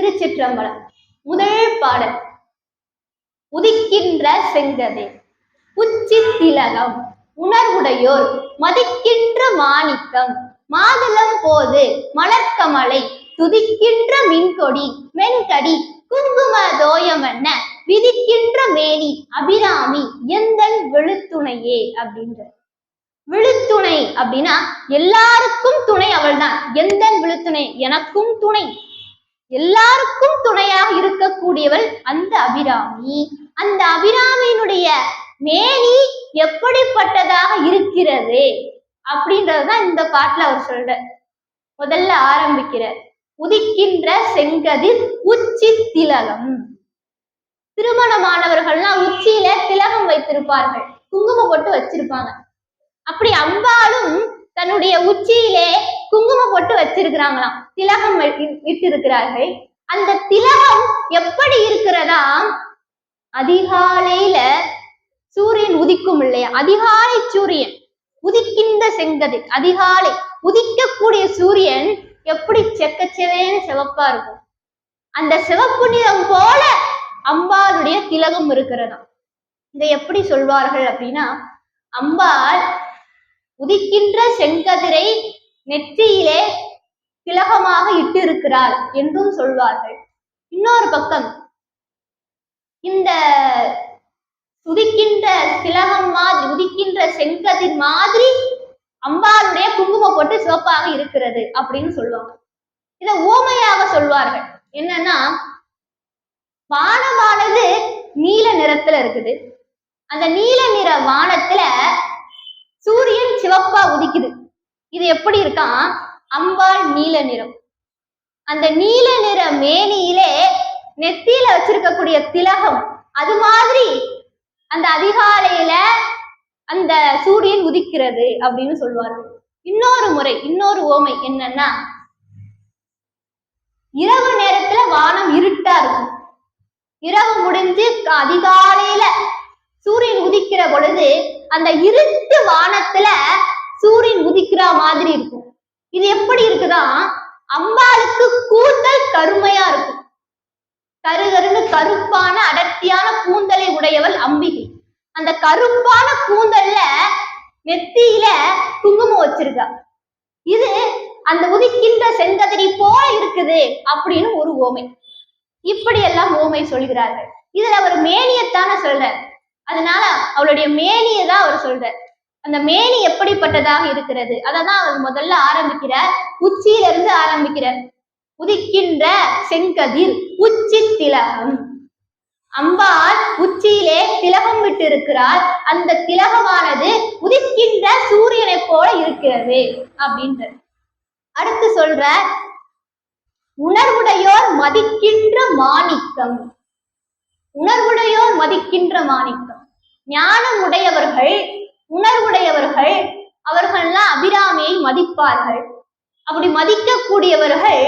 திருச்சிற்றம்பலம். முதல் பாடல். உதிக்கின்ற செங்கதை உச்சி திலகம் உணர்வுடையோர் மதிக்கின்ற மாணிக்கம் மாதுளம் போது மலர்க்கமலை துதிக்கின்ற மின்கொடி மென்கடி குங்கும தோயமன்ன விதிக்கின்ற மேனி அபிராமி எந்தன் விழுத்துணையே அப்படின்ற. விழுத்துணை அப்படின்னா எல்லாருக்கும் துணை அவள் தான் எந்தன் விழுத்துணை எனக்கும் துணை. எல்லாருக்கும் துணையாக இருக்கக்கூடியவள் அந்த அபிராமி. அந்த அபிராமியினுடைய மேனி எப்படிப்பட்டதாக இருக்கிறது அப்படின்றதுதான் இந்த பாட்டுல அவர் சொல்ற முதல்ல ஆரம்பிக்கிறார் உதிக்கின்ற செங்கதிர் உச்சி திலகம். திருமணமானவர்கள்லாம் உச்சியில திலகம் வைத்திருப்பார்கள். குங்குமம் போட்டு வச்சிருப்பாங்க. அப்படி அம்பாலும் தன்னுடைய உச்சியிலே குங்குமம் போட்டு வச்சிருக்கிறாங்களாம். திலகம் இட்டு இருக்கிறார்கள் அந்த திலகம் எப்படி இருக்கிறதா அதிகாலையில சூரியன் உதிக்கும் இல்லையா? அதிகாலை சூரியன் உதிக்கின்ற செங்கதிர் அதிகாலை உதிக்கக்கூடிய சூரியன் எப்படி செக்கச்செவேன்னு சிவப்பா இருக்கும். அந்த சிவப்பு நிறம் போல அம்பாளுடைய திலகம் இருக்கிறதா இதை எப்படி சொல்வார்கள் அப்படின்னா அம்பாள் உதிக்கின்ற செங்கதிரை நெற்றியிலே திலகமாக இட்டு இருக்கிறார் என்றும் சொல்வார்கள். இன்னொரு பக்கம் இந்த உதிக்கின்ற திலகம் மாதிரி உதிக்கின்ற செங்கதிர் மாதிரி அம்பாளுடைய குங்குமம் போட்டு சிவப்பாக இருக்கிறது அப்படின்னு சொல்லுவாங்க. இத ஊமையாக சொல்வார்கள். என்னன்னா வானமானது நீல நிறத்துல இருக்குது. அந்த நீல நிற வானத்துல சிவப்பா உதிக்குது. இது எப்படி இருக்கான் அம்பாள் நீல நிறம். அந்த நீல நிற மேனியிலே நெத்தியில வச்சிருக்கக்கூடிய திலகம் அது மாதிரி அந்த அதிகாலையில அந்த சூரியன் உதிக்கிறது அப்படின்னு சொல்லுவார்கள். இன்னொரு முறை இன்னொரு ஓமை என்னன்னா இரவு நேரத்துல வானம் இருட்டா இருக்கும். இரவு முடிஞ்சு அதிகாலையில சூரியன் உதிக்கிற பொழுது அந்த இருட்டு வானத்துல சூரியன் உதிக்கிற மாதிரி இருக்கும். இது எப்படி இருக்குதா அம்பாளுக்கு கூந்தல் கருமையா இருக்கும். கருகருன்னு கருப்பான அடர்த்தியான கூந்தலை உடையவள் அம்பிகை. அந்த கருப்பான கூந்தல்ல நெத்தியில குங்குமம் வச்சிருக்கா. இது அந்த உதிக்கின்ற செங்கதிரி போல இருக்குது அப்படின்னு ஒரு ஓமை. இப்படி எல்லாம் ஓமை சொல்கிறார்கள். இதுல அவர் மேனியத்தான சொல்றார். அதனால அவளுடைய மேனியை தான் அவர் சொல்றார். அந்த மேனி எப்படிப்பட்டதாக இருக்கிறது? அதைதான் அவர் முதல்ல ஆரம்பிக்கிறார். உச்சியில இருந்து ஆரம்பிக்கிறார். உதிக்கின்ற செங்கதிர் உச்சி திலகம். அம்பாள் உச்சியிலே திலகம் விட்டு இருக்கிறார் அந்த திலகமானது உதிக்கின்ற சூரியனை போல இருக்கிறது அப்படின்ற அடுத்து சொல்ற உணர்வுடையோர் மதிக்கின்ற மாணிக்கம். உணர்வுடையோர் மதிக்கின்ற மாணிக்கம். ஞானம் உடையவர்கள் உணர்வுடையவர்கள் அவர்கள்லாம் அபிராமியை மதிப்பார்கள். அப்படி மதிக்கக்கூடியவர்கள்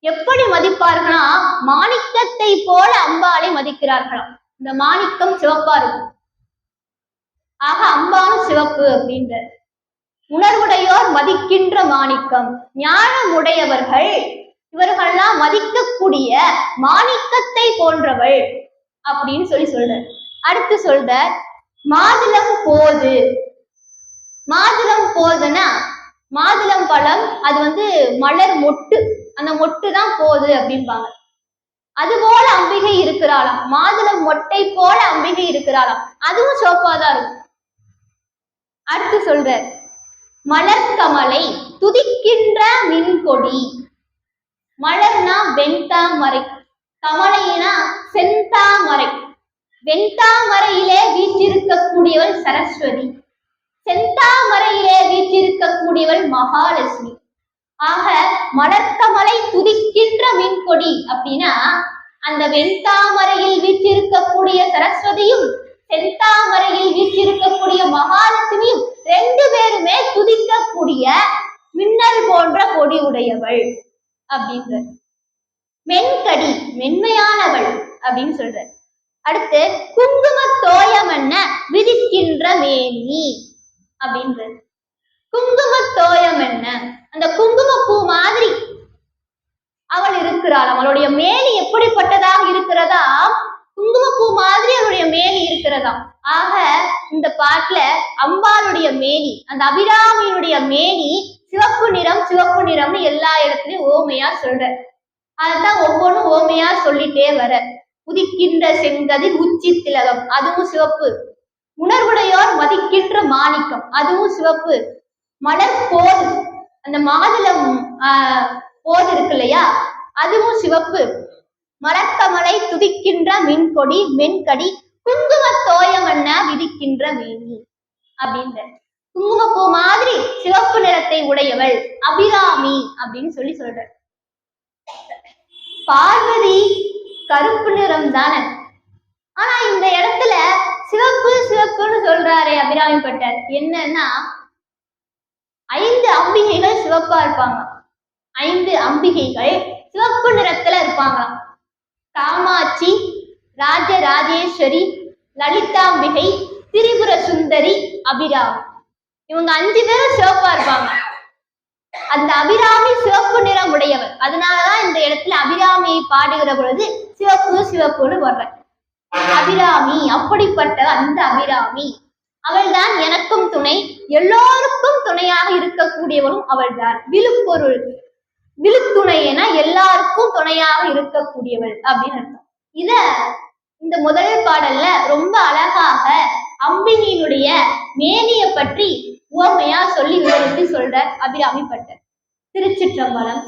எப்படி மதிப்பார்களா? மாணிக்கத்தை போல அம்பாளை மதிக்கிறார்களாம். இந்த மாணிக்கம் சிவப்பா இருக்கும். ஆக அம்பாலும் சிவப்பு அப்படின்ற. உணர்வுடையோர் மதிக்கின்ற மாணிக்கம். ஞானமுடையவர்கள் இவர்கள்லாம் மதிக்கக்கூடிய மாணிக்கத்தை போன்றவள் அப்படின்னு சொல்லி சொல்ற அடுத்து சொல்ற மாதுளம் போது. மாதுளம் போதுன்னா மாதுளம் பழம் அது வந்து மலர் மொட்டு. அந்த மொட்டு தான் போது அப்படிம்பாங்க. அது போல அம்பிகை இருக்கிறாளாம். மாதுளம் மொட்டை போல அம்பிகை இருக்கிறாளாம். அதுவும் சோப்பாதான் இருக்கும். அடுத்து சொல்ற மலர்கமலை துதிக்கின்ற மின்கொடி. மலர்னா வெண்தாமரை. கமலைனா செந்தாமரை. வெண்தாமரையிலே வீற்றிருக்கக்கூடியவள் சரஸ்வதி. செந்தாமரையிலே வீற்றிருக்கக்கூடியவள் மகாலட்சுமி. ஆக மலர்க்கமலை துதிக்கின்ற மின்கொடி அப்படின்னா அந்த வெண்தாமரையில் வீற்றிருக்கக்கூடிய சரஸ்வதியும் செந்தாமரையில் வீற்றிருக்கக்கூடிய மகாலட்சுமியும் ரெண்டு பேருமே துதிக்கக்கூடிய மின்னல் போன்ற கொடி உடையவள் அப்படின்ற மென்கடி மென்மையானவள் அப்படின்னு சொல்ற அடுத்து குங்கும தோயம் என்ன? விதிக்கின்ற மேனி அப்படின்றது. குங்கும தோயம் என்ன? அந்த குங்கும பூ மாதிரி அவள் இருக்கிறாள். அவளுடைய மேனி எப்படிப்பட்டதாக இருக்கிறதா? குங்குமப்பூ மாதிரி அவளுடைய மேனி இருக்கிறதா ஆக இந்த பாட்டுல அம்பாளுடைய மேனி அந்த அபிராமியினுடைய மேனி சிவப்பு நிறம் சிவப்பு நிறம்னு எல்லா இடத்துலயும் ஓமையா சொல்ற அதான் ஒவ்வொன்றும் ஓமையா சொல்லிட்டே வர உதிக்கின்ற செங்கதிர் உச்சி திலகம். அதுவும் சிவப்பு. உணர்வுடையோர் மதிக்கின்ற மாணிக்கம். அதுவும் சிவப்பு. மலர் போது. அந்த மாதுளம் ஆஹ், போது இருக்கு இல்லையா அதுவும் சிவப்பு. மரக்கமலை துதிக்கின்ற மின்கொடி மென்கடி குங்கும தோயமன்ன விதிக்கின்ற மேனி அப்படின்ற. குங்குமப்பூ மாதிரி சிவப்பு நிறத்தை உடையவள். அபிராமி அப்படின்னு சொல்லி சொல்ற பார்வதி கருப்பு நிறம் தானே? ஆனா இந்த இடத்துல சிவப்பு சிவப்புன்னு சொல்றாரே அபிராமி பட்டர். என்னன்னா ஐந்து அம்பிகைகள் சிவப்பா இருப்பாங்க. ஐந்து அம்பிகைகள் சிவப்பு நிறத்துல இருப்பாங்களாம். காமாட்சி ராஜராஜேஸ்வரி லலிதாம்பிகை திரிபுர சுந்தரி அபிராமி. இவங்க அஞ்சு பேரும் சிவப்பா இருப்பாங்க. அந்த அபிராமி சிவப்பு நிறம் உடையவர் அதனாலதான் இந்த இடத்துல அபிராமியை பாடுகிற பொழுது சிவப்பு சிவப்புன்னு வர்ற அபிராமி அப்படிப்பட்ட அந்த அபிராமி. அவள்தான் எனக்கும் துணை எல்லோருக்கும் துணையாக இருக்கக்கூடியவரும் அவள்தான். விழுப்பொருள் விழுத்துணை என எல்லாருக்கும் துணையாக இருக்கக்கூடியவள் அப்படின்னு அர்த்தம். இத இந்த முதல் பாடல்ல ரொம்ப அழகாக அம்பினியினுடைய மேனிய பற்றி உவமையா சொல்லி விவரித்து சொல்ற அபிராமி பட்டர் திருச்சிற்றம்பலம்